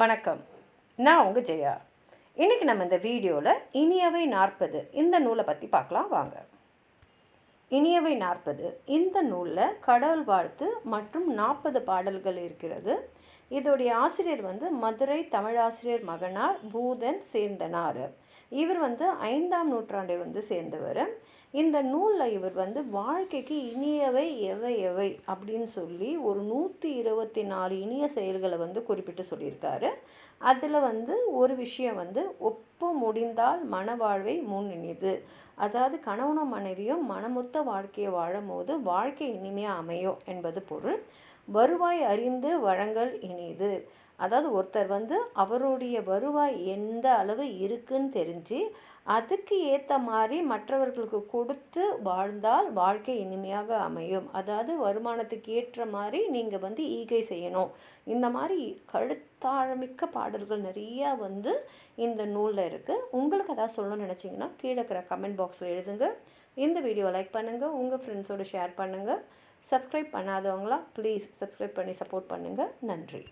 வணக்கம். நான் உங்கள் ஜெயா. இன்றைக்கி நம்ம இந்த வீடியோவில் இனியவை நாற்பது இந்த நூலை பற்றி பார்க்கலாம் வாங்க. இனியவை நாற்பது இந்த நூலில் கடவுள் வாழ்த்து மற்றும் நாற்பது பாடல்கள் இருக்கிறது. இதோடைய ஆசிரியர் வந்து மதுரை தமிழாசிரியர் மகனார் பூதன் சேர்ந்தனார். இவர் வந்து ஐந்தாம் நூற்றாண்டை வந்து சேர்ந்தவர். இந்த நூலில் இவர் வந்து வாழ்க்கைக்கு இனியவை எவை எவை அப்படின்னு சொல்லி ஒரு நூற்றி இருபத்தி நாலு இனிய செயல்களை வந்து குறிப்பிட்டு சொல்லியிருக்காரு. அதில் வந்து ஒரு விஷயம் வந்து ஒப்பு முடிந்தால் மனவாழ்வை முன் அதாவது கணவனும் மனைவியும் மனமொத்த வாழ்க்கையை வாழும் போது வாழ்க்கை இனிமையாக அமையும் என்பது பொருள். வருவாய் அறிந்து வழங்கல் இனிது. அதாவது ஒருத்தர் வந்து அவருடைய வருவாய் எந்த அளவு இருக்குன்னு தெரிஞ்சு அதுக்கு ஏற்ற மாதிரி மற்றவர்களுக்கு கொடுத்து வாழ்ந்தால் வாழ்க்கை இனிமையாக அமையும். அதாவது வருமானத்துக்கு ஏற்ற மாதிரி நீங்கள் வந்து ஈகை செய்யணும். இந்த மாதிரி கழுத்தாழமிக்க பாடல்கள் நிறையா வந்து இந்த நூலில் இருக்குது உங்களுக்கு அதாவது சொல்லணும்னு நினச்சிங்கன்னா கீழே இருக்கிற கமெண்ட் பாக்ஸில் எழுதுங்க. இந்த வீடியோ லைக் பண்ணுங்கள் உங்கள் ஃப்ரெண்ட்ஸோடு ஷேர் பண்ணுங்கள் சப்ஸ்கிரைப் பண்ணாதவங்களாம் ப்ளீஸ் சப்ஸ்கிரைப் பண்ணி சப்போர்ட் பண்ணுங்கள் நன்றி.